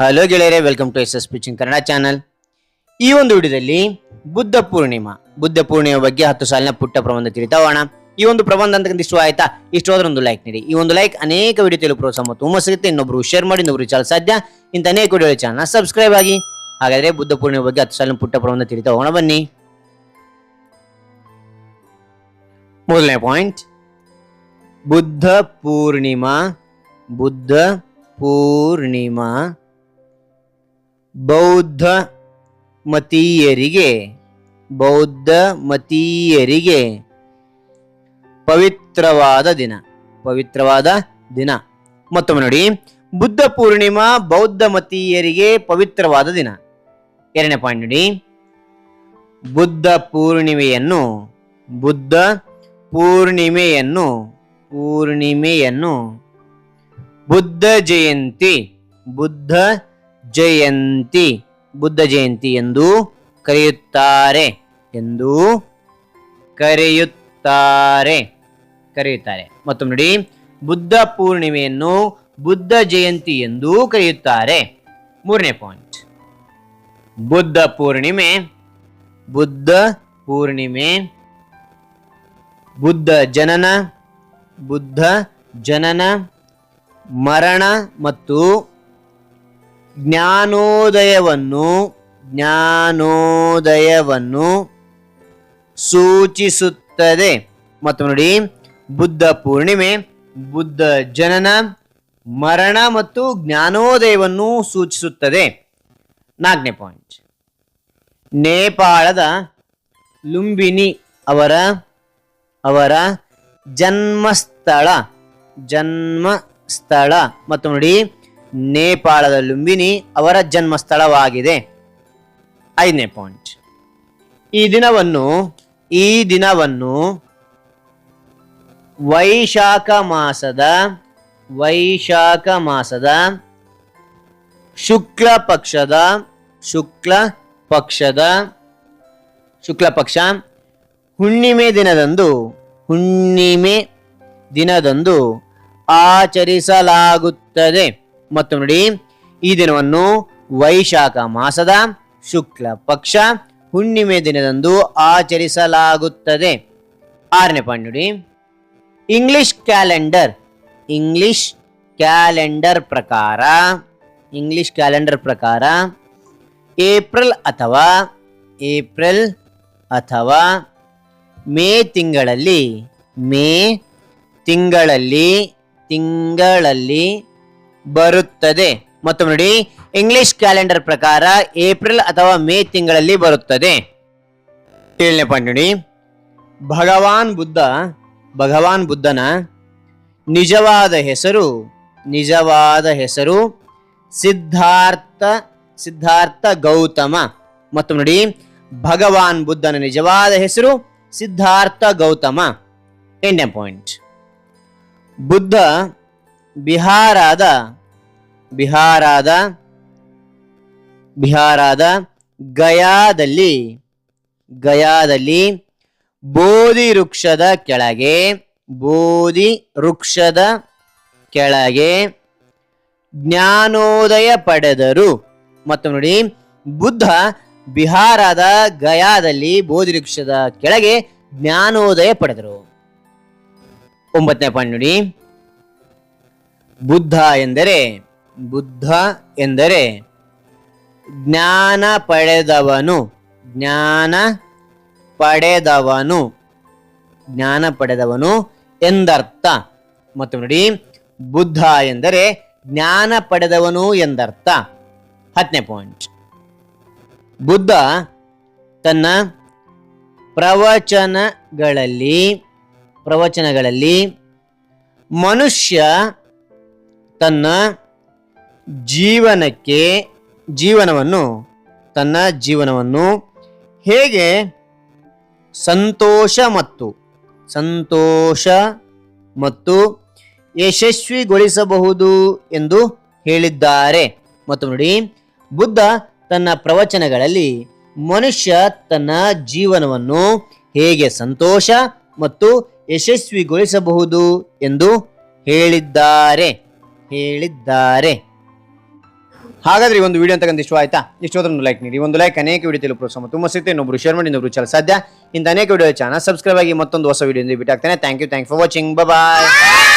Hello ಗೆಳೆಯರೇ welcome to S S pitching Kannada channel ಈ ಒಂದು ವಿಡಿಯೋದಲ್ಲಿ ಬುದ್ಧ ಪೂರ್ಣಿಮಾ, ಬುದ್ಧ ಪೂರ್ಣಿಮೆ ಬಗ್ಗೆ ಹತ್ತು ಸಾಲಿನ ಪುಟ್ಟ ಪ್ರಬಂಧ ತಿಳಿತಾ ಹೋಗೋಣ. ಈ ಒಂದು ಪ್ರಬಂಧ ಅಂತ ಇಷ್ಟ ಆಯ್ತಾ? ಇಷ್ಟು ಹೋದ್ರೆ ಒಂದು ಲೈಕ್ ನೀಡಿ. ಈ ಒಂದು ಲೈಕ್ ಅನೇಕ ವಿಡಿಯೋ ತಿಳಿ ಪ್ರೋತ್ಸಾಹ ಮತ್ತು ಹುಮ್ಮಸ್ ಸಿಗುತ್ತೆ. ಇನ್ನೊಬ್ರು ಶೇರ್ ಮಾಡಿ, ಇನ್ನೊಬ್ರು ಚಾಲು ಸಾಧ್ಯ. ಇಂಥ ಅನೇಕ ವಿಡಿಯೋ ಚಾನಲ್ ಸಬ್ಸ್ಕ್ರೈಬ್ ಆಗಿ. ಹಾಗಾದ್ರೆ ಬುದ್ಧ ಪೂರ್ಣಿಮೆ ಬಗ್ಗೆ ಹತ್ತು ಸಾಲಿನ ಪುಟ್ಟ ಪ್ರಬಂಧ ತಿಳಿತಾ ಬನ್ನಿ. ಮೊದಲನೇ ಪಾಯಿಂಟ್ ಬುದ್ಧ ಪೂರ್ಣಿಮಾ ಬುದ್ಧ ಪೂರ್ಣಿಮಾ. ಬೌದ್ಧ ಮತೀಯರಿಗೆ ಬೌದ್ಧ ಮತೀಯರಿಗೆ ಪವಿತ್ರವಾದ ದಿನ. ಪವಿತ್ರವಾದ ದಿನ. ಮತ್ತೊಮ್ಮೆ ನೋಡಿ, ಬುದ್ಧ ಪೂರ್ಣಿಮಾ ಬೌದ್ಧ ಮತೀಯರಿಗೆ ಪವಿತ್ರವಾದ ದಿನ. ಎರಡನೇ ಪಾಯಿಂಟ್ ನೋಡಿ, ಬುದ್ಧ ಪೂರ್ಣಿಮೆಯನ್ನು ಬುದ್ಧ ಪೂರ್ಣಿಮೆಯನ್ನು ಪೂರ್ಣಿಮೆಯನ್ನು, ಬುದ್ಧ ಜಯಂತಿ, ಬುದ್ಧ ಜಯಂತಿ, ಬುದ್ಧ ಜಯಂತಿ ಎಂದು ಕರೆಯುತ್ತಾರೆ ಎಂದು ಕರೆಯುತ್ತಾರೆ ಕರೆಯುತ್ತಾರೆ. ಮತ್ತು ನೋಡಿ, ಬುದ್ಧ ಪೂರ್ಣಿಮೆಯನ್ನು ಬುದ್ಧ ಜಯಂತಿ ಎಂದು ಕರೆಯುತ್ತಾರೆ. ಮೂರನೇ ಪಾಯಿಂಟ್ ಬುದ್ಧ ಪೂರ್ಣಿಮೆ ಬುದ್ಧ ಪೂರ್ಣಿಮೆ, ಬುದ್ಧ ಜನನ ಬುದ್ಧ ಜನನ, ಮರಣ ಮತ್ತು ಜ್ಞಾನೋದಯವನ್ನು ಜ್ಞಾನೋದಯವನ್ನು ಸೂಚಿಸುತ್ತದೆ. ಮತ್ತು ನೋಡಿ, ಬುದ್ಧ ಪೂರ್ಣಿಮೆ, ಬುದ್ಧ ಜನನ, ಮರಣ ಮತ್ತು ಜ್ಞಾನೋದಯವನ್ನು ಸೂಚಿಸುತ್ತದೆ. ನಾಲ್ಕನೇ ಪಾಯಿಂಟ್ ನೇಪಾಳದ ಲುಂಬಿನಿ ಅವರ ಅವರ ಜನ್ಮಸ್ಥಳ ಜನ್ಮಸ್ಥಳ. ಮತ್ತು ನೋಡಿ ನೇಪಾಳದ ಲುಂಬಿನಿ ಅವರ ಜನ್ಮಸ್ಥಳವಾಗಿದೆ. ಐದನೇ ಪಾಯಿಂಟ್. ಈ ದಿನವನ್ನು ಈ ದಿನವನ್ನು ವೈಶಾಖ ಮಾಸದ ವೈಶಾಖ ಮಾಸದ ಶುಕ್ಲ ಪಕ್ಷದ ಶುಕ್ಲ ಪಕ್ಷದ, ಶುಕ್ಲ ಪಕ್ಷ ಹುಣ್ಣಿಮೆ ದಿನದಂದು ಹುಣ್ಣಿಮೆ ದಿನದಂದು ಆಚರಿಸಲಾಗುತ್ತದೆ. ಮತ್ತು ನೋಡಿ, ಈ ದಿನವನ್ನು ವೈಶಾಖ ಮಾಸದ ಶುಕ್ಲ ಪಕ್ಷ ಹುಣ್ಣಿಮೆ ದಿನದಂದು ಆಚರಿಸಲಾಗುತ್ತದೆ. ಆರನೇ ಪಾಯಿಂಟ್ ನೋಡಿ ಇಂಗ್ಲಿಷ್ ಕ್ಯಾಲೆಂಡರ್ ಇಂಗ್ಲಿಷ್ ಕ್ಯಾಲೆಂಡರ್ ಪ್ರಕಾರ ಇಂಗ್ಲಿಷ್ ಕ್ಯಾಲೆಂಡರ್ ಪ್ರಕಾರ ಏಪ್ರಿಲ್ ಅಥವಾ ಏಪ್ರಿಲ್ ಅಥವಾ ಮೇ ತಿಂಗಳಲ್ಲಿ ಮೇ ತಿಂಗಳಲ್ಲಿ ತಿಂಗಳಲ್ಲಿ ಬರುತ್ತದೆ. ಮತ್ತು ನೋಡಿ ಇಂಗ್ಲಿಷ್ ಕ್ಯಾಲೆಂಡರ್ ಪ್ರಕಾರ ಏಪ್ರಿಲ್ ಅಥವಾ ಮೇ ತಿಂಗಳಲ್ಲಿ ಬರುತ್ತದೆ. ಏಳನೇ ಪಾಯಿಂಟ್ ನೋಡಿ, ಭಗವಾನ್ ಬುದ್ಧ, ಭಗವಾನ್ ಬುದ್ಧನ ನಿಜವಾದ ಹೆಸರು ನಿಜವಾದ ಹೆಸರು ಸಿದ್ಧಾರ್ಥ ಸಿದ್ಧಾರ್ಥ ಗೌತಮ. ಮತ್ತು ನೋಡಿ, ಭಗವಾನ್ ಬುದ್ಧನ ನಿಜವಾದ ಹೆಸರು ಸಿದ್ಧಾರ್ಥ ಗೌತಮ. ಎಂಟನೇ ಪಾಯಿಂಟ್ ಬುದ್ಧ ಬಿಹಾರಾದ ಬಿಹಾರಾದ, ಬಿಹಾರದ ಗಯಾದಲ್ಲಿ ಗಯಾದಲ್ಲಿ ಬೋಧಿ ವೃಕ್ಷದ ಕೆಳಗೆ, ಬೋಧಿ ವೃಕ್ಷದ ಕೆಳಗೆ ಜ್ಞಾನೋದಯ ಪಡೆದರು. ಮತ್ತು ನೋಡಿ, ಬುದ್ಧ ಬಿಹಾರದ ಗಯಾದಲ್ಲಿ ಬೋಧಿ ವೃಕ್ಷದ ಕೆಳಗೆ ಜ್ಞಾನೋದಯ ಪಡೆದರು. ಒಂಬತ್ತನೇ ಪಾಯಿಂಟ್ ನೋಡಿ. ಬುದ್ಧ ಎಂದರೆ ಬುದ್ಧ ಎಂದರೆ ಜ್ಞಾನ ಪಡೆದವನು ಜ್ಞಾನ ಪಡೆದವನು ಜ್ಞಾನ ಪಡೆದವನು ಎಂದರ್ಥ. ಮತ್ತು ನೋಡಿ, ಬುದ್ಧ ಎಂದರೆ ಜ್ಞಾನ ಪಡೆದವನು ಎಂದರ್ಥ. ಹತ್ತನೇ ಪಾಯಿಂಟ್ ಬುದ್ಧ ತನ್ನ ಪ್ರವಚನಗಳಲ್ಲಿ ಪ್ರವಚನಗಳಲ್ಲಿ ಮನುಷ್ಯ ತನ್ನ ಜೀವನಕ್ಕೆ ಜೀವನವನ್ನು, ತನ್ನ ಜೀವನವನ್ನು ಹೇಗೆ ಸಂತೋಷ ಮತ್ತು ಸಂತೋಷ ಮತ್ತು ಯಶಸ್ವಿಗೊಳಿಸಬಹುದು ಎಂದು ಹೇಳಿದ್ದಾರೆ. ಮತ್ತು ನೋಡಿ, ಬುದ್ಧ ತನ್ನ ಪ್ರವಚನಗಳಲ್ಲಿ ಮನುಷ್ಯ ತನ್ನ ಜೀವನವನ್ನು ಹೇಗೆ ಸಂತೋಷ ಮತ್ತು ಯಶಸ್ವಿಗೊಳಿಸಬಹುದು ಎಂದು ಹೇಳಿದ್ದಾರೆ. ಹೇಳಿದ್ದಾರೆ. ಹಾಗಾದ್ರೆ ಈ ಒಂದು ವಿಡಿಯೋ ಅಂತಕ್ಕಂಥ ಇಷ್ಟ ಆಯ್ತಾ? ಇಷ್ಟೋದ್ರೆ ಲೈಕ್ ನೀಡಿ. ಒಂದು ಲೈಕ್ ಅನೇಕ ವಿಡಿಯೋ ತಿಳಿಯಲು ಪ್ರೋತ್ಸಾಹ ತುಂಬ ಸಿಗುತ್ತೆ ಇನ್ನೊಬ್ರು ಶೇರ್ ಮಾಡಿ, ಇನ್ನೊಬ್ರು ಚಾಲ ಸಾಧ್ಯ. ಇಂಥ ಅನೇಕ ವಿಡಿಯೋ ಚಾನಲ್ ಸಬ್ಸ್ಕ್ರೈಬ್ ಆಗಿ ಮತ್ತೊಂದು ಹೊಸ video ಬಿಟ್ಟಾಗ್ತಾನೆ thank you thank for watching bye